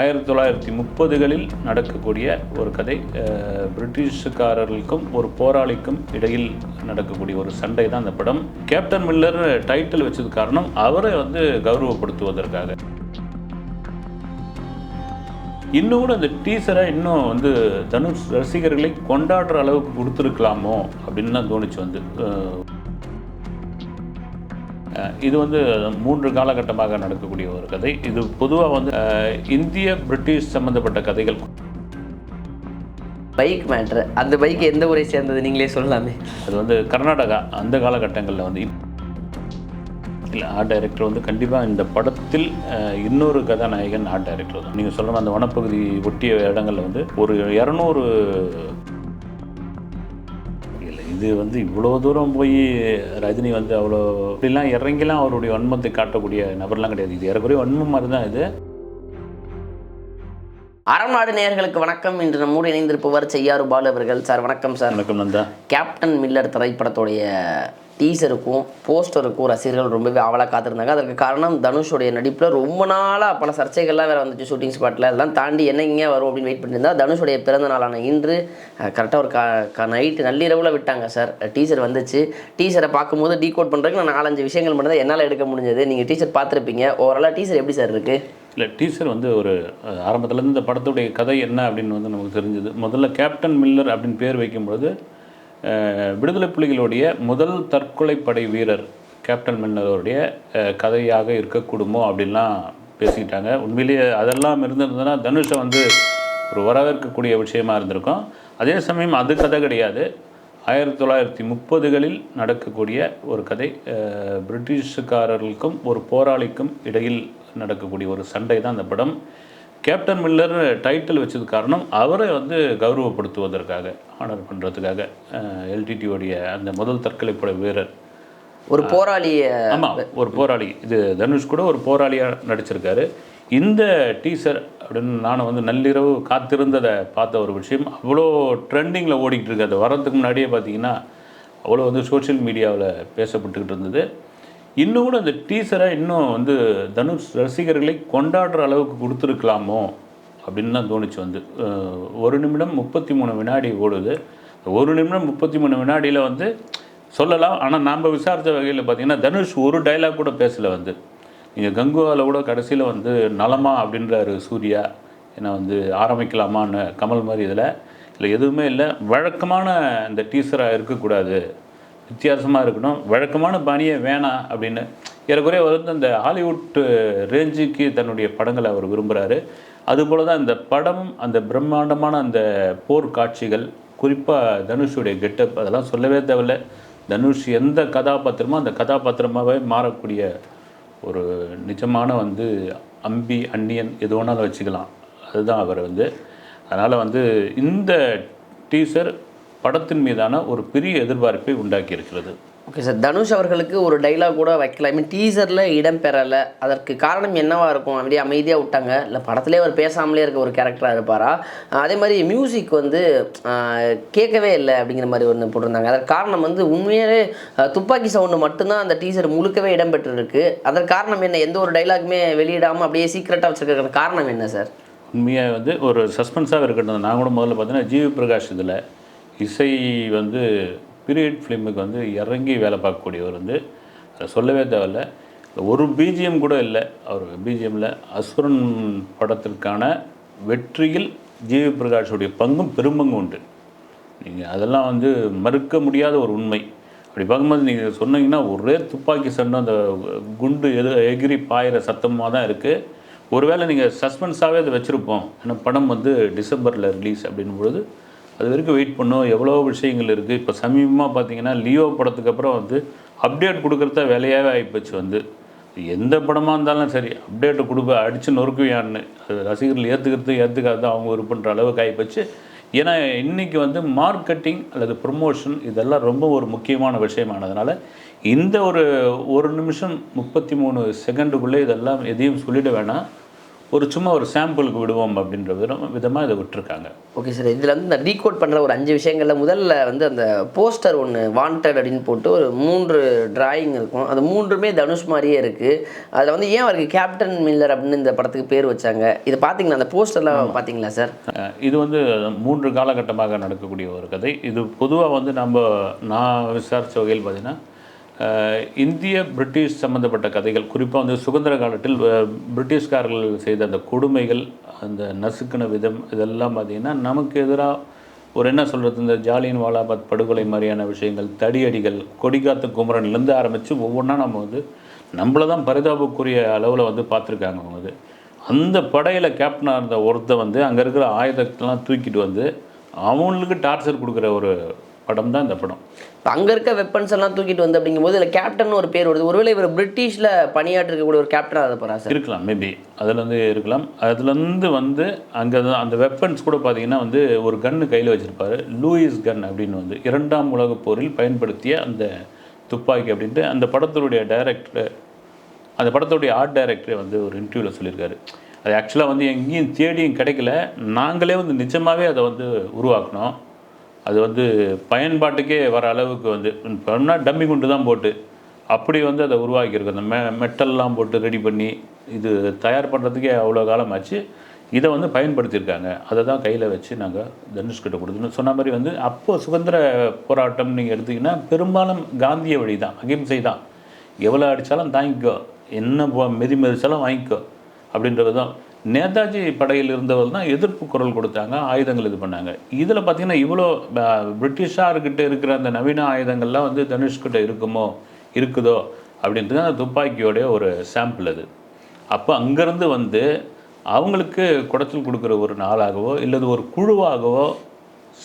ஆயிரத்தி தொள்ளாயிரத்தி முப்பதுகளில் நடக்கக்கூடிய ஒரு கதை பிரிட்டிஷ்காரர்களுக்கும் ஒரு போராளிக்கும் இடையில் நடக்கக்கூடிய ஒரு சண்டை தான் அந்த படம். கேப்டன் மில்லர் டைட்டில் வச்சது காரணம் அவரை வந்து கௌரவப்படுத்துவதற்காக. இன்னும் கூட அந்த டீசரை இன்னும் வந்து தனுஷ் ரசிகர்களை கொண்டாடுற அளவுக்கு கொடுத்துருக்கலாமோ அப்படின்னு தான் தோணுச்சு வந்து. இது வந்து மூன்று காலகட்டமாக நடக்கக்கூடிய ஒரு கதை. இது பொதுவாக வந்து இந்திய பிரிட்டிஷ் சம்பந்தப்பட்ட கதைகள். Bike matter. அந்த பைக் எந்த ஊரை சேர்ந்தது? நீங்களே சொல்லலாமே. அது வந்து கர்நாடகா. அந்த காலகட்டங்களில் வந்து இல்லை ஆர்ட் டைரக்டர் வந்து கண்டிப்பாக இந்த படத்தில் இன்னொரு கதாநாயகன் ஆர்ட் டைரக்டர் தான். நீங்கள் சொல்கிற அந்த வனப்பகுதி ஒட்டிய இடங்களில் வந்து ஒரு இரநூறு இது வந்து இவ்வளோ தூரம் போய் ரஜினி வந்து அவ்வளோ இப்படிலாம் இறங்கிலாம் அவருடைய வன்மத்தை காட்டக்கூடிய நபர்லாம் கிடையாது. இது ஏறக்குறைய வன்மம் மாதிரி தான் இது அறநாடு நேயர்களுக்கு வணக்கம். இன்று நம்மோடு இணைந்திருப்பவர் செய்யாறு பாலு அவர்கள். சார் வணக்கம் சார். வணக்கம் நந்தா. கேப்டன் மில்லர் திரைப்படத்துடைய டீசருக்கும் போஸ்டருக்கும் ரசிகர்கள் ரொம்பவே ஆவலாக காத்திருந்தாங்க. அதற்கு காரணம் தனுஷுடைய நடிப்பில் ரொம்ப நாளாக பல சர்ச்சைகள்லாம் வேறு வந்துச்சு ஷூட்டிங் ஸ்பாட்டில் அதெல்லாம் தாண்டி என்னங்க வரும் அப்படின்னு வெயிட் பண்ணியிருந்தா தனுஷுடைய பிறந்த நாளான இன்று கரெக்டாக ஒரு க நைட்டு நள்ளிரவில் விட்டாங்க சார் டீசர் வந்துச்சு. டீசரை பார்க்கும்போது டீகோட் பண்ணுறதுக்கு நான் நாலஞ்சு விஷயங்கள் மட்டும் தான் என்னால் எடுக்க முடிஞ்சது. நீங்கள் டீசர் பார்த்துருப்பீங்க. ஓவராலாக டீசர் எப்படி சார் இருக்குது இல்லை டீசர் வந்து ஒரு ஆரம்பத்துலேருந்து இந்த படத்துடைய கதை என்ன அப்படின்னு வந்து நமக்கு தெரிஞ்சது. முதல்ல கேப்டன் மில்லர் அப்படின்னு பேர் வைக்கும்பொழுது விடுதலை புலிகளுடைய முதல் தற்கொலை படை வீரர் கேப்டன் மன்னருடைய கதையாக இருக்கக்கூடுமோ அப்படின்லாம் பேசிக்கிட்டாங்க. உண்மையிலேயே அதெல்லாம் இருந்திருந்ததுன்னா தனுஷை வந்து ஒரு வரவேற்கக்கூடிய விஷயமா இருந்திருக்கும். அதே சமயம் அது கதை கிடையாது. ஆயிரத்தி தொள்ளாயிரத்தி முப்பதுகளில் நடக்கக்கூடிய ஒரு கதை பிரிட்டிஷ்காரர்களுக்கும் பிரிட்டிஷுக்காரர்களுக்கும் ஒரு போராளிக்கும் இடையில் நடக்கக்கூடிய ஒரு சண்டை தான் அந்த படம். கேப்டன் மில்லர் டைட்டில் வச்சது காரணம் அவரை வந்து கௌரவப்படுத்துவதற்காக ஆனர் பண்ணுறதுக்காக எல்டிடியோடைய அந்த முதல் தற்கொலைப்படை வீரர். ஒரு போராளி ஆமாம் ஒரு போராளி. இது தனுஷ் கூட ஒரு போராளியாக நடிச்சிருக்காரு. இந்த டீசர் அப்படின்னு நான் வந்து நள்ளிரவு காத்திருந்ததை பார்த்த ஒரு விஷயம். அவ்வளோ ட்ரெண்டிங்கில் ஓடிக்கிட்டு இருக்கு. அது வர்றதுக்கு முன்னாடியே பார்த்தீங்கன்னா அவ்வளோ வந்து சோஷியல் மீடியாவில் பேசப்பட்டுக்கிட்டு இருந்தது. இன்னும் கூட அந்த டீசரை இன்னும் வந்து தனுஷ் ரசிகர்களை கொண்டாடுற அளவுக்கு கொடுத்துருக்கலாமோ அப்படின்னு தான் தோணுச்சு வந்து. ஒரு நிமிடம் முப்பத்தி மூணு வினாடி ஓடுது. ஒரு நிமிடம் முப்பத்தி மூணு வினாடியில் வந்து சொல்லலாம். ஆனால் நாம் விசாரித்த வகையில் பார்த்தீங்கன்னா தனுஷ் ஒரு டைலாக் கூட பேசலை வந்து. நீங்கள் கங்குவாவில் கூட கடைசியில் வந்து நலமா அப்படின்றாரு சூர்யா. என்னை வந்து ஆரம்பிக்கலாமான்னு கமல் மாதிரி இதில். இல்லை எதுவுமே இல்லை. வழக்கமான இந்த டீசராக இருக்கக்கூடாது. வித்தியாசமாக இருக்கணும். வழக்கமான பாணியே வேணாம் அப்படின்னு. ஏறக்குறைய அவர் வந்து அந்த ஹாலிவுட் ரேஞ்சுக்கு தன்னுடைய படங்களை அவர் விரும்புகிறாரு அதுபோல தான் இந்த படம் அந்த பிரம்மாண்டமான அந்த போர் காட்சிகள் குறிப்பாக தனுஷுடைய கெட்டப் அதெல்லாம் சொல்லவே தேவையில்ல. தனுஷ் எந்த கதாபாத்திரமோ அந்த கதாபாத்திரமாகவே மாறக்கூடிய ஒரு நிஜமான வந்து அம்பி அந்நியன் எது வேணாலும் வச்சுக்கலாம். அதுதான் அவர் வந்து. அதனால் வந்து இந்த டீசர் படத்தின் மீதான ஒரு பெரிய எதிர்பார்ப்பை உண்டாக்கி இருக்கிறது ஓகே சார் தனுஷ் அவர்களுக்கு ஒரு டைலாக் கூட வைக்கல. ஐ மீன் டீசரில் இடம் பெறலை. அதற்கு காரணம் என்னவா இருக்கும்? அப்படியே அமைதியாக விட்டாங்க. இல்லை படத்திலே அவர் பேசாமலே இருக்க ஒரு கேரக்டராக இருப்பாரா? அதே மாதிரி மியூசிக் வந்து கேட்கவே இல்லை அப்படிங்கிற மாதிரி ஒன்று போட்டிருந்தாங்க. அதற்கு காரணம் வந்து உண்மையாலே அஹ், துப்பாக்கி சவுண்டு மட்டும்தான் அந்த டீசர் முழுக்கவே இடம் பெற்றிருக்கு. அதற்கு காரணம் என்ன? எந்த ஒரு டைலாக்குமே வெளியிடாமல் அப்படியே சீக்கிரட்டாக வச்சிருக்கிற காரணம் என்ன சார் உண்மையாக வந்து ஒரு சஸ்பென்ஸாக இருக்கட்டும். நான் கூட முதல்ல பார்த்தீங்கன்னா ஜிவி பிரகாஷ் இதில் இசை வந்து பீரியட் ஃபிலிமுக்கு வந்து இறங்கி வேலை பார்க்கக்கூடியவர் வந்து அதை சொல்லவே தேவையில்ல. ஒரு பிஜிஎம் கூட இல்லை. அவர் பிஜிஎம்மில் அசுரன் படத்திற்கான வெற்றியில் ஜிவி பிரகாஷுடைய பங்கும் பெரும்பங்கும் உண்டு. நீங்கள் அதெல்லாம் வந்து மறுக்க முடியாத ஒரு உண்மை. அப்படி பார்க்கும்போது நீங்கள் சொன்னீங்கன்னா ஒரே துப்பாக்கி சண்டை அந்த குண்டு எது எகிரி பாயிற சத்தமாக தான் இருக்குது ஒருவேளை நீங்கள் சஸ்பென்ஸாகவே அதை வச்சுருப்போம். ஏன்னா படம் வந்து டிசம்பரில் ரிலீஸ் அப்படின் பொழுது அது வரைக்கும் வெயிட் பண்ணோம். எவ்வளோ விஷயங்கள் இருக்குது இப்போ சமீபமாக பார்த்தீங்கன்னா லியோ படத்துக்கு அப்புறம் வந்து அப்டேட் கொடுக்குறத வேலையாகவே ஆகிப்போச்சு வந்து. எந்த படமாக இருந்தாலும் சரி அப்டேட்டை கொடுப்ப அடித்து நொறுக்குவியான்னு அது ரசிகர்கள் ஏற்றுக்கிறது ஏற்றுக்காது அவங்க விருப்பன்ற அளவுக்கு ஆகிப்போச்சு ஏன்னா இன்றைக்கி வந்து மார்க்கெட்டிங் அல்லது ப்ரொமோஷன் இதெல்லாம் ரொம்ப ஒரு முக்கியமான விஷயமானதுனால இந்த ஒரு ஒரு நிமிஷம் முப்பத்தி மூணு செகண்டுக்குள்ளே இதெல்லாம் எதையும் சொல்லிட வேணாம். ஒரு சும்மா ஒரு சாம்பிளுக்கு விடுவோம் அப்படின்ற விதம் விதமாக இதை விட்டுருக்காங்க. ஓகே சார் இதில் வந்து இந்த டீகோட் பண்ணுற ஒரு அஞ்சு விஷயங்கள்ல முதல்ல வந்து அந்த போஸ்டர் ஒன்று வாண்டட் அப்படின்னு போட்டு ஒரு மூன்று டிராயிங் இருக்கும். அது மூன்றுமே தனுஷ் மாதிரியே இருக்குது அதில் வந்து ஏன் அவருக்கு கேப்டன் மில்லர் அப்படின்னு இந்த படத்துக்கு பேர் வச்சாங்க? இது பார்த்தீங்களா அந்த போஸ்டர்லாம் பார்த்தீங்களா சார் இது வந்து மூன்று காலகட்டமாக நடக்கக்கூடிய ஒரு கதை. இது பொதுவாக வந்து நம்ம நான் விசாரித்த வகையில் பார்த்தீங்கன்னா இந்திய பிரிட்டிஷ் சம்மந்தப்பட்ட கதைகள் குறிப்பாக வந்து சுதந்திர காலத்தில் பிரிட்டிஷ்காரர்கள் செய்த அந்த கொடுமைகள் அந்த நசுக்கின விதம் இதெல்லாம் பார்த்திங்கன்னா நமக்கு எதிராக ஒரு என்ன சொல்கிறது இந்த ஜாலியன் வாலாபாத் படுகொலை மாதிரியான விஷயங்கள் தடியடிகள் கொடிகாத்த குமரன்லேருந்து ஆரம்பித்து ஒவ்வொன்றா நம்ம வந்து நம்மளை தான் பரிதாபக்குரிய அளவில் வந்து பார்த்துருக்காங்க அவங்க வந்து. அந்த படையில் கேப்டனாக இருந்த ஒருத்தர் வந்து அங்கே இருக்கிற ஆயுதத்தெல்லாம் தூக்கிட்டு வந்து அவங்களுக்கு டார்ச்சர் கொடுக்குற ஒரு படம் தான் இந்த படம். இப்போ அங்கே இருக்க வெப்பன்ஸ் எல்லாம் தூக்கிட்டு வந்து அப்படிங்கும்போது இதில் கேப்டன் ஒரு பேர் வருது. ஒருவேளை இவர் பிரிட்டிஷில் பணியாற்றிருக்கக்கூடிய ஒரு கேப்டனாக அதை போகிறா சார்? இருக்கலாம் மேபி அதுலேருந்து இருக்கலாம். அதுலேருந்து வந்து அங்கே அந்த வெப்பன்ஸ் கூட பார்த்தீங்கன்னா வந்து ஒரு கன்று கையில் வச்சுருப்பாரு. லூயிஸ் கன் அப்படின்னு வந்து இரண்டாம் உலகப் போரில் பயன்படுத்திய அந்த துப்பாக்கி அப்படின்ட்டு அந்த படத்தினுடைய டைரக்டர் அந்த படத்துடைய ஆர்ட் டைரக்டரே வந்து ஒரு இன்டர்வியூவில் சொல்லியிருக்காரு. அது ஆக்சுவலாக வந்து எங்கேயும் தேடியும் கிடைக்கல. நாங்களே வந்து நிஜமாகவே அதை வந்து உருவாக்கினோம் அது வந்து பயன்பாட்டுக்கே வர அளவுக்கு வந்து இப்போனா டம்மி குண்டு தான் போட்டு அப்படி வந்து அதை உருவாக்கியிருக்கு. அந்த மெ மெட்டல்லாம் போட்டு ரெடி பண்ணி இது தயார் பண்ணுறதுக்கே அவ்வளோ காலம் ஆச்சு இதை வந்து பயன்படுத்தியிருக்காங்க. அதை தான் கையில் வச்சு நாங்கள் தனுஷ்கிட்ட கொடுத்தோம் சொன்ன மாதிரி வந்து அப்போது சுதந்திர போராட்டம் நீங்கள் எடுத்தீங்கன்னா பெரும்பாலும் காந்திய வழி தான் அகிம்சை தான். எவ்வளோ அடித்தாலும் தாங்கிக்கோ. என்ன போ- மிதி மிதிச்சாலும் வாங்கிக்கோ. அப்படின்றது தான். நேதாஜி படையில் இருந்தவர் தான் எதிர்ப்பு குரல் கொடுத்தாங்க ஆயுதங்கள் இது பண்ணாங்க. இதில் பார்த்தீங்கன்னா இவ்வளோ பிரிட்டிஷார்கிட்ட இருக்கிற அந்த நவீன ஆயுதங்கள்லாம் வந்து தனுஷ்கிட்ட இருக்குமோ இருக்குதோ அப்படின்றது அந்த துப்பாக்கியோடைய ஒரு சாம்பிள் அது. அப்போ அங்கேருந்து வந்து அவங்களுக்கு குடைச்சல் கொடுக்குற ஒரு நாளாகவோ இல்லது ஒரு குழுவாகவோ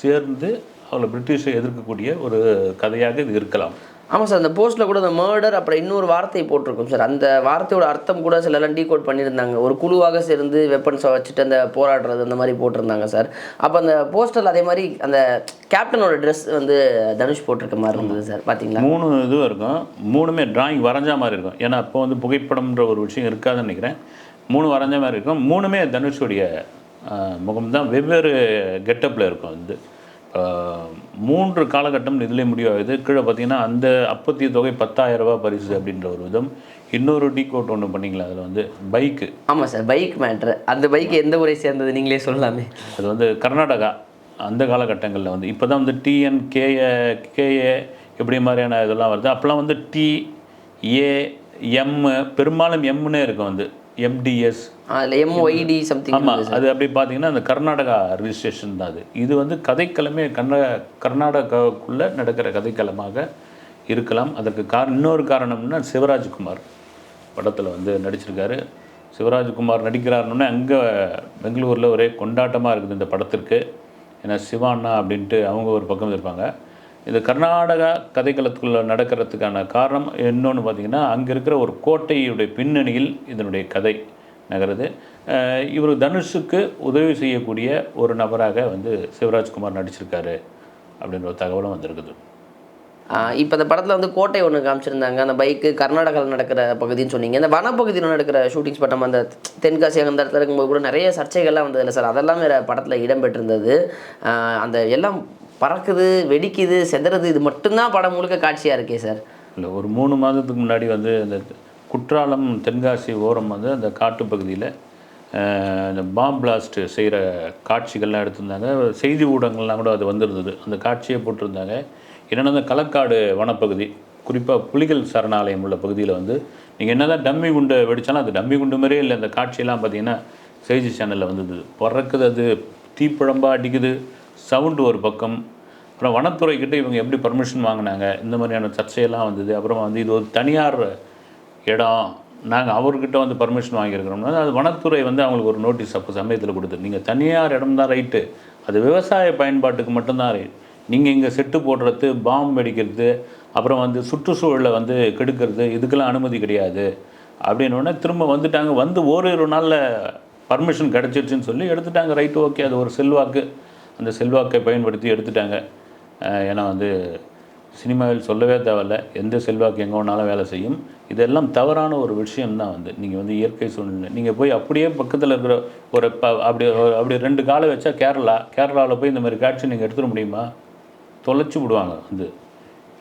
சேர்ந்து அவளை பிரிட்டிஷை எதிர்க்கக்கூடிய ஒரு கதையாக இது இருக்கலாம். ஆமாம் சார் அந்த போஸ்ட்டில் கூட அந்த மர்டர் அப்புறம் இன்னொரு வார்த்தை போட்டிருக்கும் சார். அந்த வார்த்தையோட அர்த்தம் கூட சிலர்லாம் டீகோட் பண்ணியிருந்தாங்க. ஒரு குழுவாக சேர்ந்து வெப்பன்ஸை வச்சுட்டு அந்த போராடுறது அந்த மாதிரி போட்டிருந்தாங்க சார். அப்போ அந்த போஸ்டரில் அதே மாதிரி அந்த கேப்டனோட ட்ரெஸ் வந்து தனுஷ் போட்டிருக்க மாதிரி இருந்தது சார். பார்த்தீங்களா மூணு இதுவும் இருக்கும். மூணுமே டிராயிங் வரைஞ்ச மாதிரி இருக்கும். ஏன்னா அப்போ வந்து புகைப்படம்ன்ற ஒரு விஷயம் இருக்காதுன்னு நினைக்கிறேன். மூணு வரைஞ்ச மாதிரி இருக்கும். மூணுமே தனுஷுடைய முகம் தான் வெவ்வேறு கெட்டப்பில் இருக்கும் வந்து மூன்று காலகட்டம் இதிலே முடிவாகுது. கீழே பார்த்தீங்கன்னா அந்த அப்பத்திய தொகை பத்தாயிரம் ரூபாய் பரிசு அப்படின்ற ஒரு விதம். இன்னொரு டீ கோட் ஒன்று பண்ணிங்களா? அதில் வந்து பைக்கு. ஆமாம் சார் பைக் மேட்ரு. அந்த பைக் எந்த ஊரை சேர்ந்தது நீங்களே சொல்லலாமே. அது வந்து கர்நாடகா. அந்த காலகட்டங்களில் வந்து இப்போ தான் வந்து டிஎன் கேஏ கேஏ இப்படி மாதிரியான இதெல்லாம் வருது. அப்போல்லாம் வந்து டி ஏ எம் பெரும்பாலும் எம்னே இருக்கும் வந்து. எம்டிஎஸ் அதில் எம்ஒய்டி சம்திங் ஆமாம் அது அப்படி பார்த்தீங்கன்னா அந்த கர்நாடகா ரிஜிஸ்ட்ரேஷன் தான் அது. இது வந்து கதைக்களமே கர்நா கர்நாடகாவுக்குள்ளே நடக்கிற கதைக்களமாக இருக்கலாம். அதற்கு காரணம் இன்னொரு காரணம்னா சிவராஜ்குமார் படத்தில் வந்து நடிச்சிருக்காரு. சிவராஜ்குமார் நடிக்கிறாருன்னொன்னே அங்கே பெங்களூரில் ஒரே கொண்டாட்டமாக இருக்குது இந்த படத்திற்கு. ஏன்னா சிவாண்ணா அப்படின்ட்டு அவங்க ஒரு பக்கம் இருப்பாங்க இது கர்நாடகா கதைக்களத்துக்குள்ளே நடக்கிறதுக்கான காரணம் இன்னொன்று பார்த்தீங்கன்னா அங்கே இருக்கிற ஒரு கோட்டையுடைய பின்னணியில் இதனுடைய கதை. நகருது. இவர் தனுஷுக்கு உதவி செய்யக்கூடிய ஒரு நபராக வந்து சிவராஜ்குமார் நடிச்சிருக்காரு அப்படின்ற ஒரு தகவலும் வந்திருக்குது. இப்போ இந்த படத்தில் வந்து கோட்டை ஒன்று காமிச்சிருந்தாங்க. அந்த பைக்கு கர்நாடகாவில் நடக்கிற பகுதின்னு சொன்னீங்க. இந்த வனப்பகுதியில் நடக்கிற ஷூட்டிங்ஸ் பட்டம் அந்த தென்காசி அந்த இடத்துல இருக்கும்போது கூட நிறைய சர்ச்சைகள்லாம் வந்ததில்ல சார்? அதெல்லாம் வேறு படத்தில் இடம்பெற்றிருந்தது. அந்த எல்லாம் பறக்குது வெடிக்குது செதறது இது மட்டும்தான் படம் முழுக்க காட்சியாக இருக்கே சார்? இல்லை ஒரு மூணு மாதத்துக்கு முன்னாடி வந்து அந்த குற்றாலம் தென்காசி ஓரம் வந்து அந்த காட்டு பகுதியில் இந்த பாம் பிளாஸ்ட் செய்கிற காட்சிகள்லாம் எடுத்திருந்தாங்க. செய்தி ஊடகங்கள்லாம் கூட அது வந்திருந்தது. அந்த காட்சியை போட்டிருந்தாங்க. என்னென்னா அந்த களக்காடு வனப்பகுதி குறிப்பாக புலிகள் சரணாலயம் உள்ள பகுதியில் வந்து நீங்கள் என்ன தான் டம்மி குண்டு வெடிச்சாலும் அது டம்மி குண்டு மாதிரியே இல்லை. அந்த காட்சியெல்லாம் பார்த்தீங்கன்னா செய்தி சேனலில் வந்தது. பிறக்குது அது தீப்பழம்பாக அடிக்குது சவுண்டு ஒரு பக்கம். அப்புறம் வனத்துறைக்கிட்ட இவங்க எப்படி பர்மிஷன் வாங்கினாங்க? இந்த மாதிரியான சர்ச்சையெல்லாம் வந்தது. அப்புறமா வந்து இது ஒரு தனியார் இடம் நாங்கள் அவர்கிட்ட வந்து பர்மிஷன் வாங்கியிருக்கிறோம்னா அது வனத்துறை வந்து அவங்களுக்கு ஒரு நோட்டீஸ் அப்போ சமயத்தில் கொடுத்து நீங்கள் தனியார் இடம் தான் ரைட்டு அது விவசாய பயன்பாட்டுக்கு மட்டும்தான் ரைட் நீங்கள் இங்கே செட்டு போடுறது பாம்பு வெடிக்கிறது அப்புறம் வந்து சுற்றுச்சூழலை வந்து கெடுக்கிறது இதுக்கெல்லாம் அனுமதி கிடையாது. அப்படின்னோடனே திரும்ப வந்துட்டாங்க. வந்து ஓரிரு நாளில் பர்மிஷன் கிடச்சிருச்சுன்னு சொல்லி எடுத்துட்டாங்க. ரைட்டு ஓகே அது ஒரு செல்வாக்கு. அந்த செல்வாக்கை பயன்படுத்தி எடுத்துட்டாங்க. ஏன்னா வந்து சினிமாவில் சொல்லவே தேவையில்ல. எந்த செல்வாக்கு எங்கே வேணாலும் வேலை செய்யும். இதெல்லாம் தவறான ஒரு விஷயம் தான் வந்து. நீங்கள் வந்து இயற்கை சூழ்நிலை. நீங்கள் போய் அப்படியே பக்கத்தில் இருக்கிற ஒரு ப அப்படி அப்படி ரெண்டு காலை வச்சா கேரளா கேரளாவில் போய் இந்த மாதிரி காட்சி நீங்கள் எடுத்துட முடியுமா? தொலைச்சி விடுவாங்க வந்து.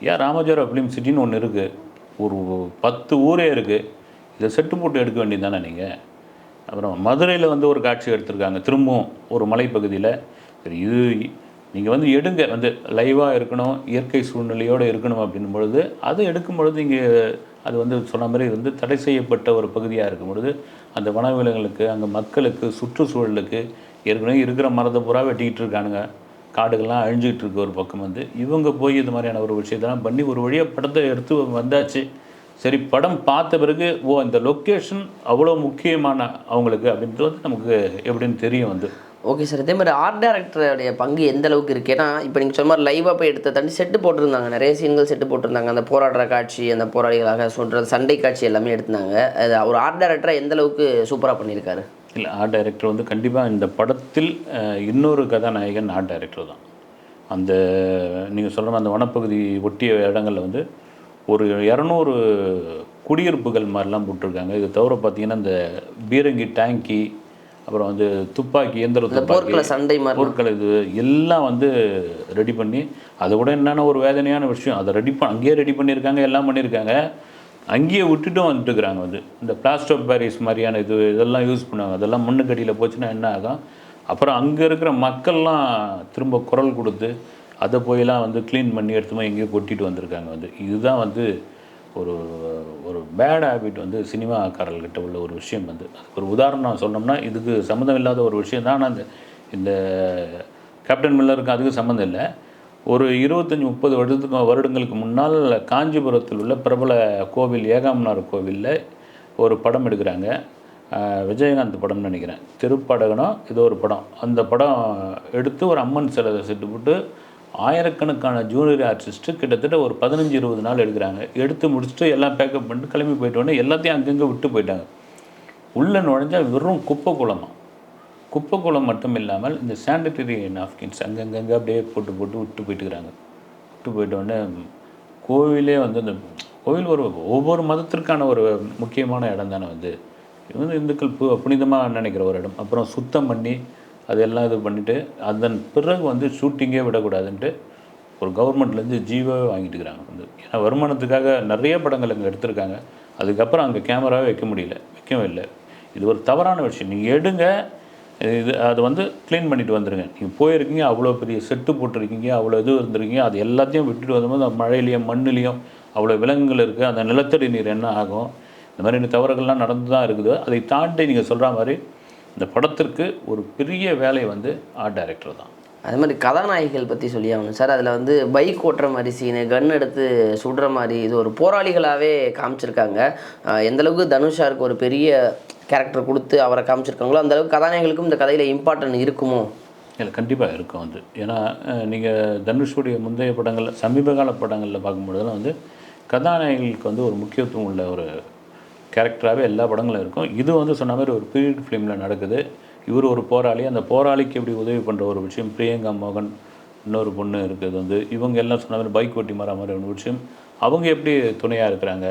ஏன் ராமஜோரம் ஃபிலிம் சிட்டின்னு ஒன்று இருக்குது ஒரு பத்து ஊரே இருக்குது இதை செட்டு போட்டு எடுக்க வேண்டியது தானே நீங்கள் அப்புறம் மதுரையில் வந்து ஒரு காட்சி எடுத்திருக்காங்க. திரும்பவும் ஒரு மலைப்பகுதியில். சரி இது நீங்கள் வந்து எடுங்க. வந்து லைவாக இருக்கணும் இயற்கை சூழ்நிலையோடு இருக்கணும் அப்படின் பொழுது அதை எடுக்கும் பொழுது இங்கே அது வந்து சொன்ன மாதிரி வந்து தடை செய்யப்பட்ட ஒரு பகுதியாக இருக்கும் பொழுது அந்த வனவிலங்குகளுக்கு அங்கே மக்களுக்கு சுற்றுச்சூழலுக்கு ஏற்கனவே இருக்கிற மரத்தை பூரா வெட்டிக்கிட்டு இருக்கானுங்க. காடுகள்லாம் அழிஞ்சிக்கிட்டு இருக்க ஒரு பக்கம் வந்து. இவங்க போய் இது மாதிரியான ஒரு விஷயத்தெல்லாம் பண்ணி ஒரு வழியாக படத்தை எடுத்து வந்தாச்சு. சரி படம் பார்த்த பிறகு ஓ இந்த லொக்கேஷன் அவ்வளோ முக்கியமான அவங்களுக்கு அப்படின்றது வந்து நமக்கு எப்படின்னு தெரியும் வந்து. ஓகே சார் இதே மாதிரி ஆர்ட் டேரக்டருடைய பங்கு எந்த அளவுக்கு இருக்கு? ஏன்னா இப்போ நீங்கள் சொன்ன மாதிரி லைவாக போய் எடுத்த தாண்டி செட்டு போட்டிருந்தாங்க. நிறைய சீன்கள் செட்டு போட்டிருந்தாங்க. அந்த போராடுற காட்சி அந்த போராளிகளாக சொல்கிற சண்டை காட்சி எல்லாமே எடுத்தாங்க அது ஒரு ஆர்ட் டேரக்டராக எந்த அளவுக்கு சூப்பராக பண்ணியிருக்காரு? இல்லை ஆர்ட் டைரக்டர் வந்து கண்டிப்பாக இந்த படத்தில் இன்னொரு கதாநாயகன் ஆர்ட் டைரக்டர் தான். அந்த நீங்கள் சொல்கிற அந்த வனப்பகுதி ஒட்டிய இடங்களில் வந்து ஒரு இரநூறு குடியிருப்புகள் மாதிரிலாம் போட்டிருக்காங்க. இது தவிர பார்த்தீங்கன்னா இந்த பீரங்கி டேங்கி அப்புறம் வந்து துப்பாக்கி இயந்திர துப்பாக்கி சண்டை பொருட்கள் இது எல்லாம் வந்து ரெடி பண்ணி அதை விட என்னென்ன ஒரு வேதனையான விஷயம் அதை ரெடி பண்ண அங்கேயே ரெடி பண்ணியிருக்காங்க எல்லாம் பண்ணியிருக்காங்க. அங்கேயே விட்டுட்டும் வந்துட்டுருக்குறாங்க வந்து. இந்த பிளாஸ்டர் ஆஃப் பாரிஸ் மாதிரியான இது இதெல்லாம் யூஸ் பண்ணுவாங்க. அதெல்லாம் முன்னுக்கடியில் போச்சுன்னா என்ன ஆகும்? அப்புறம் அங்கே இருக்கிற மக்கள்லாம் திரும்ப குரல் கொடுத்து அதை போயெல்லாம் வந்து க்ளீன் பண்ணி எடுத்து போய் எங்கேயோ கொட்டிட்டு வந்திருக்காங்க வந்து. இதுதான் வந்து ஒரு ஒரு பேட் ஹேபிட் வந்து சினிமாக்காரர்கிட்ட உள்ள ஒரு விஷயம் வந்து. அதுக்கு ஒரு உதாரணம் சொன்னோம்னா இதுக்கு சம்மந்தம் இல்லாத ஒரு விஷயம் தான். ஆனால் இந்த இந்த கேப்டன் மில்லருக்கு அதுக்கு சம்மந்தம் இல்லை. ஒரு இருபத்தஞ்சி முப்பது வருடத்துக்கு வருடங்களுக்கு முன்னால் காஞ்சிபுரத்தில் உள்ள பிரபல கோவில் ஏகாமனார் கோவிலில் ஒரு படம் எடுக்கிறாங்க. விஜயகாந்த் படம்னு நினைக்கிறேன். திருப்படகனம் ஏதோ ஒரு படம். அந்த படம் எடுத்து ஒரு அம்மன் சிலை செட்டு போட்டு ஆயிரக்கணக்கான ஜூனியர் ஆர்டிஸ்ட்டு கிட்டத்தட்ட ஒரு பதினஞ்சு இருபது நாள் எடுக்கிறாங்க. எடுத்து முடிச்சுட்டு எல்லாம் பேக்கப் பண்ணிட்டு கிளம்பி போயிட்டோடனே எல்லாத்தையும் அங்கங்கே விட்டு போயிட்டாங்க. உள்ளே நுழைஞ்சா வெறும் குப்பை குளமாக குப்பை குளம் மட்டும் இல்லாமல் இந்த சானிட்டரி நாப்கின்ஸ் அங்கங்கங்கே அப்படியே போட்டு போட்டு விட்டு போயிட்டுக்கிறாங்க. விட்டு போயிட்டோடனே கோவிலே வந்து அந்த கோவில் ஒரு ஒவ்வொரு மதத்திற்கான ஒரு முக்கியமான இடம் தானே வந்து. இது வந்து இந்துக்கள் பு புனிதமாக நினைக்கிற ஒரு இடம். அப்புறம் சுத்தம் பண்ணி அதெல்லாம் இது பண்ணிவிட்டு அதன் பிறகு வந்து ஷூட்டிங்கே விடக்கூடாதுன்ட்டு ஒரு கவர்மெண்ட்லேருந்து ஜீவாவே வாங்கிட்டு இருக்கிறாங்க. வந்து ஏன்னா வருமானத்துக்காக நிறைய படங்கள் அங்கே எடுத்திருக்காங்க. அதுக்கப்புறம் அங்கே கேமராவே வைக்க முடியல வைக்கவும் இல்லை. இது ஒரு தவறான விஷயம். நீங்கள் எடுங்க இது அது வந்து க்ளீன் பண்ணிட்டு வந்துடுங்க நீங்கள் போயிருக்கீங்க அவ்வளோ பெரிய செட்டு போட்டிருக்கீங்க அவ்வளோ இது இருந்திருக்கீங்க அது எல்லாத்தையும் விட்டுட்டு வந்தபோது அந்த மழையிலையும் மண்ணுலேயும் அவ்வளோ விலங்குகள் இருக்குது அந்த நிலத்தடி நீர் என்ன ஆகும்? இந்த மாதிரி தவறுகள்லாம் நடந்து தான் இருக்குது. அதை தாண்டி நீங்கள் சொல்கிற மாதிரி இந்த படத்திற்கு ஒரு பெரிய வேலை வந்து ஆர்ட் டைரக்டர் தான். அது மாதிரி கதாநாயகிகள் பற்றி சொல்லி ஆகணும் சார் அதில் வந்து பைக் ஓட்டுற மாதிரி சீனு கன் எடுத்து சுடுற மாதிரி இது ஒரு போராளிகளாகவே காமிச்சிருக்காங்க. ஆஹ் எந்த அளவுக்கு தனுஷாருக்கு ஒரு பெரிய கேரக்டர் கொடுத்து அவரை காமிச்சிருக்காங்களோ அந்த அளவுக்கு கதாநாயகிகளுக்கும் இந்த கதையில் இம்பார்ட்டன்ட் இருக்குமோ? இல்லை கண்டிப்பாக இருக்கும் வந்து ஏன்னா நீங்கள் தனுஷுடைய முந்தைய படங்கள் சமீப கால படங்களில் பார்க்கும்பொழுதெல்லாம் வந்து கதாநாயகிகளுக்கு வந்து ஒரு முக்கியத்துவம் உள்ள ஒரு கேரக்டராகவே எல்லா படங்களும் இருக்கும். இது வந்து சொன்ன மாதிரி ஒரு பீரியட் ஃபிலிமில் நடக்குது. இவர் ஒரு போராளி. அந்த போராளிக்கு எப்படி உதவி பண்ணுற ஒரு விஷயம்? பிரியங்கா மோகன் இன்னொரு பொண்ணு இருக்குது வந்து. இவங்க எல்லாம் சொன்ன மாதிரி பைக் ஓட்டி மாற மாதிரி ஒரு விஷயம். அவங்க எப்படி துணையாக இருக்கிறாங்க?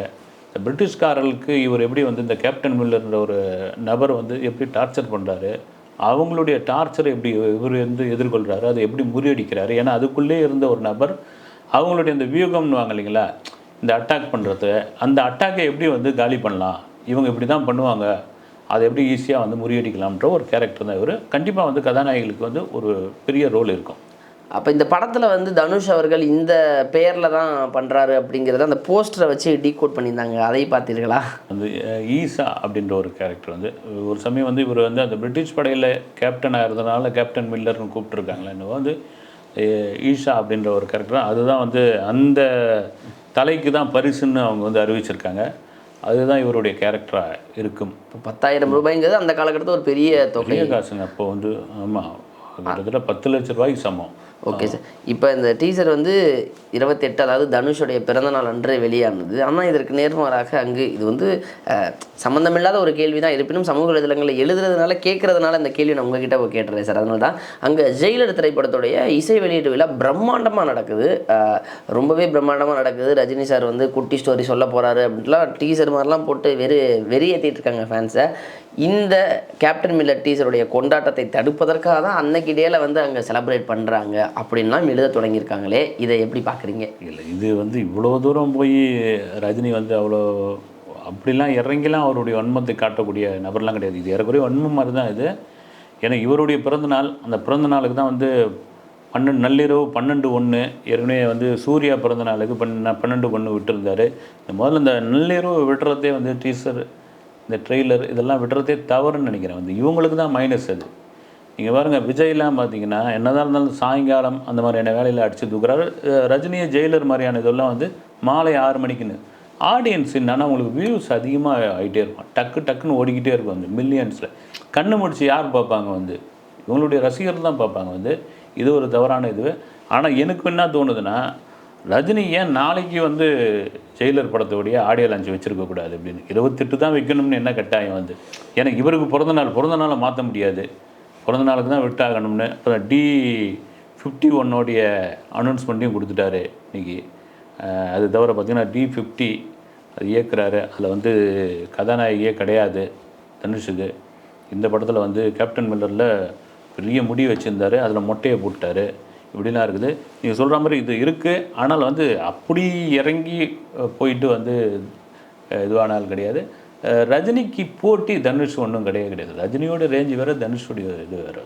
இந்த பிரிட்டிஷ்காரர்களுக்கு இவர் எப்படி வந்து இந்த கேப்டன் மில்லர்ன்ற ஒரு நபர் வந்து எப்படி டார்ச்சர் பண்ணுறாரு அவங்களுடைய டார்ச்சர் எப்படி இவர் வந்து எதிர்கொள்கிறாரு அதை எப்படி முறியடிக்கிறாரு? ஏன்னா அதுக்குள்ளே இருந்த ஒரு நபர் அவங்களுடைய இந்த வியூகம்னுவாங்க இல்லைங்களா? இந்த அட்டாக் பண்ணுறது அந்த அட்டாக்கை எப்படி வந்து காலி பண்ணலாம்? இவங்க இப்படி தான் பண்ணுவாங்க. அதை எப்படி ஈஸியாக வந்து முறியடிக்கலாம்ன்ற ஒரு கேரக்டர் தான் இவர். கண்டிப்பாக வந்து கதாநாயகிகளுக்கு வந்து ஒரு பெரிய ரோல் இருக்கும். அப்போ இந்த படத்தில் வந்து தனுஷ் அவர்கள் இந்த பெயரில் தான் பண்ணுறாரு அப்படிங்கிறத அந்த போஸ்டரை வச்சு டீகோட் பண்ணியிருந்தாங்க. அதை பார்த்தீர்களா? வந்து ஈசா அப்படின்ற ஒரு கேரக்டர் வந்து ஒரு சமயம் வந்து இவர் வந்து அந்த பிரிட்டிஷ் படையில் கேப்டனாக இருந்தனால கேப்டன் மில்லர்னு கூப்பிட்டுருக்காங்களே என்னவோ வந்து ஈஷா அப்படின்ற ஒரு கேரக்டர் அதுதான் வந்து அந்த தலைக்கு தான் பரிசுன்னு அவங்க வந்து அறிவிச்சிருக்காங்க. அதுதான் இவருடைய கேரக்டராக இருக்கும். இப்போ பத்தாயிரம் ரூபாய்ங்கிறது அந்த காலகட்டத்தில் ஒரு பெரிய தொகை. காசுங்க. அப்போ வந்து ஆமாம் கிட்டத்தட்ட பத்து லட்ச ரூபாய்க்கு சமம். ஓகே சார் இப்போ இந்த டீசர் வந்து இருபத்தெட்டு அதாவது தனுஷுடைய பிறந்தநாள் அன்று வெளியானது. ஆனால் இதற்கு நேர்மாறாக அங்கு இது வந்து சம்மந்தமில்லாத ஒரு கேள்வி தான் இருப்பினும் சமூக வலைதளங்களில் எழுதுறதுனால கேட்கறதுனால இந்த கேள்வி நான் உங்ககிட்ட கேட்டுறேன் சார் அதனால தான் அங்கே ஜெயிலர் திரைப்படத்துடைய இசை வெளியீட்டு விழா பிரம்மாண்டமாக நடக்குது. ரொம்பவே பிரம்மாண்டமாக நடக்குது. ரஜினி சார் வந்து குட்டி ஸ்டோரி சொல்ல போகிறாரு அப்படின்ட்டுலாம் டீசர் மாதிரிலாம் போட்டு வெறி வெறியேற்றிட்டு இருக்காங்க ஃபேன்ஸை இந்த கேப்டன் மில்லர் டீசருடைய கொண்டாட்டத்தை தடுப்பதற்காக தான் அன்னைக்கு டேல வந்து அங்கே செலப்ரேட் பண்ணுறாங்க அப்படின்லாம் எழுத தொடங்கியிருக்காங்களே இதை எப்படி பார்க்குறீங்க? இல்லை இது வந்து இவ்வளோ தூரம் போய் ரஜினி வந்து அவ்வளோ அப்படிலாம் இறங்கிலாம் அவருடைய வன்மத்தை காட்டக்கூடிய நபர்லாம் கிடையாது. இது ஏறக்குறைய வன்மம் மாதிரி தான் இது. ஏன்னா இவருடைய பிறந்தநாள் அந்த பிறந்த நாளுக்கு தான் வந்து பன்னெண்டு நள்ளிரவு பன்னெண்டு ஒன்று ஏற்கனவே வந்து சூர்யா பிறந்த நாளுக்கு பன்ன பன்னெண்டு ஒன்று விட்டுருந்தாரு. இந்த முதல்ல இந்த நள்ளிரவு விட்டுறதே வந்து டீசர் இந்த ட்ரெய்லர் இதெல்லாம் விடுறதே தவறுன்னு நினைக்கிறேன். வந்து இவங்களுக்கு தான் மைனஸ் அது. நீங்கள் பாருங்கள் விஜய்லாம் பார்த்தீங்கன்னா என்னதான் இருந்தாலும் சாயங்காலம் அந்த மாதிரியான வேலையில் அடிச்சு தூக்குறாரு. ரஜினியை ஜெயிலர் மாதிரியான இதெல்லாம் வந்து மாலை ஆறு மணிக்குன்னு. ஆடியன்ஸ் என்னன்னா உங்களுக்கு வியூஸ் அதிகமாக ஆகிட்டே இருக்கும். டக்கு டக்குன்னு ஓடிக்கிட்டே இருக்கும் வந்து மில்லியன்ஸில் கண்ணு முடிச்சு யார் பார்ப்பாங்க வந்து? இவங்களுடைய ரசிகர்கள் தான் பார்ப்பாங்க வந்து. இது ஒரு தவறான இது ஆனால் எனக்கு என்ன தோணுதுன்னா ரஜினி ஏன் நாளைக்கு வந்து ஜெயிலர் படத்தோடைய ஆடியோ லான்ச் வச்சிருக்க கூடாது அப்படின்னு? இருபத்தெட்டு தான் வைக்கணும்னு என்ன கட்டாயம் வந்து? ஏன்னா இவருக்கு பிறந்த நாள் பிறந்த நாளை மாற்ற முடியாது. பிறந்த நாளுக்கு தான் விட்டாகணும்னு. அப்புறம் டி ஃபிஃப்டி ஒன்னோடைய அனௌன்ஸ்மெண்ட்டையும் கொடுத்துட்டாரு இன்னைக்கு. அது தவிர பார்த்திங்கன்னா டி ஃபிஃப்டி அது இயக்குறாரு. அதில் வந்து கதாநாயகியே கிடையாது தனுஷுக்கு. இந்த படத்தில் வந்து கேப்டன் மில்லரில் பெரிய முடி வச்சுருந்தாரு. அதில் மொட்டையை போட்டாரு. இப்படிலாம் இருக்குது. நீங்கள் சொல்கிற மாதிரி இது இருக்குது ஆனால் வந்து அப்படி இறங்கி போயிட்டு வந்து இதுவானாலும் இதுவானால் கிடையாது. ரஜினிக்கு போட்டி தனுஷ் ஒன்றும் கிடையவே கிடையாது. ரஜினியோட ரேஞ்சு வேறு தனுஷோடைய இது வேறு.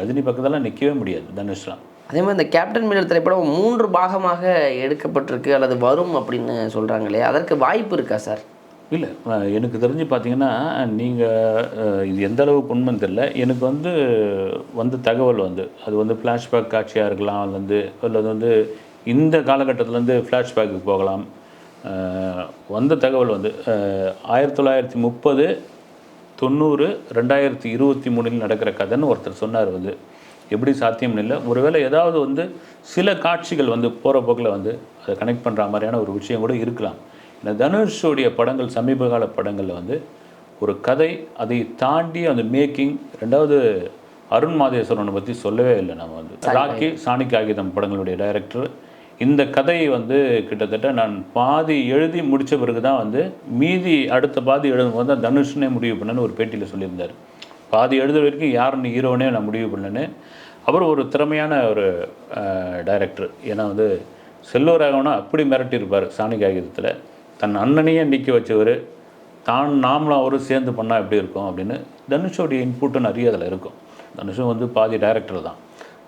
ரஜினி பக்கத்தெல்லாம் நிற்கவே முடியாது தனுஷ்லாம். அதே மாதிரி இந்த கேப்டன் மில்லர் திரைப்படம் மூன்று பாகமாக எடுக்கப்பட்டிருக்கு அல்லது வரும் அப்படின்னு சொல்கிறாங்களே அதற்கு வாய்ப்பு இருக்கா சார்? இல்லை எனக்கு தெரிஞ்சு பார்த்தீங்கன்னா நீங்கள் இது எந்த அளவுக்கு உண்மைன்னு தெரில எனக்கு வந்து வந்த தகவல் வந்து அது வந்து ஃப்ளாஷ்பேக் காட்சியாக இருக்கலாம் வந்து அல்லது வந்து இந்த காலகட்டத்திலேருந்து ஃப்ளாஷ்பேக்கு போகலாம். வந்த தகவல் வந்து ஆயிரத்தி தொள்ளாயிரத்தி முப்பது தொண்ணூறு ரெண்டாயிரத்தி இருபத்தி மூணில் நடக்கிற கதைன்னு ஒருத்தர் சொன்னார் வந்து. எப்படி சாத்தியம்னு இல்லை. ஒருவேளை ஏதாவது வந்து சில காட்சிகள் வந்து போகிற போக்கில் வந்து அதை கனெக்ட் பண்ணுற மாதிரியான ஒரு விஷயம் கூட இருக்கலாம். இந்த தனுஷோடைய படங்கள் சமீப கால படங்களில் வந்து ஒரு கதை அதை தாண்டி அந்த மேக்கிங் ரெண்டாவது அருண் மாதேஸ்வரனை பற்றி சொல்லவே இல்லை நம்ம வந்து. ராக்கி சாணி காகிதம் படங்களுடைய டைரக்டர் இந்த கதையை வந்து கிட்டத்தட்ட நான் பாதி எழுதி முடித்த பிறகு தான் வந்து மீதி அடுத்த பாதி எழுதும் போது தான் தனுஷ்னே முடிவு பண்ணேன்னு ஒரு பேட்டியில் சொல்லியிருந்தார். பாதி எழுத வரைக்கும் யாருன்னு ஹீரோனே நான் முடிவு பண்ணேன்னு. அவர் ஒரு திறமையான ஒரு டைரக்டர் ஏன்னா வந்து செல்லூராகவனா அப்படி மிரட்டியிருப்பார் சாணி காகிதத்தில் தன் அண்ணனையே நிற்க வச்சவர். தான் நாமளும் அவரும் சேர்ந்து பண்ணால் எப்படி இருக்கும் அப்படின்னு தனுஷோடைய இன்புட்டும் நிறைய அதில் இருக்கும். தனுஷும் வந்து பாதி டைரக்டர் தான்.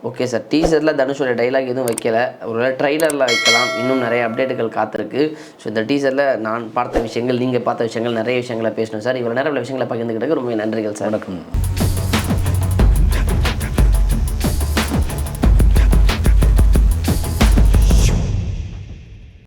ஓகே சார் டீசரில் தனுஷோட டைலாக் எதுவும் வைக்கல. ஒரு ட்ரைலரில் வைக்கலாம். இன்னும் நிறைய அப்டேட்டுகள் காத்திருக்கு. ஸோ இந்த டீசரில் நான் பார்த்த விஷயங்கள் நீங்கள் பார்த்த விஷயங்கள் நிறைய விஷயங்களை பேசணும் சார் இவ்வளோ நேரம் விஷயங்களை பகிர்ந்துக்கிட்டதுக்கு ரொம்ப நன்றிகள் சார் வணக்கம்.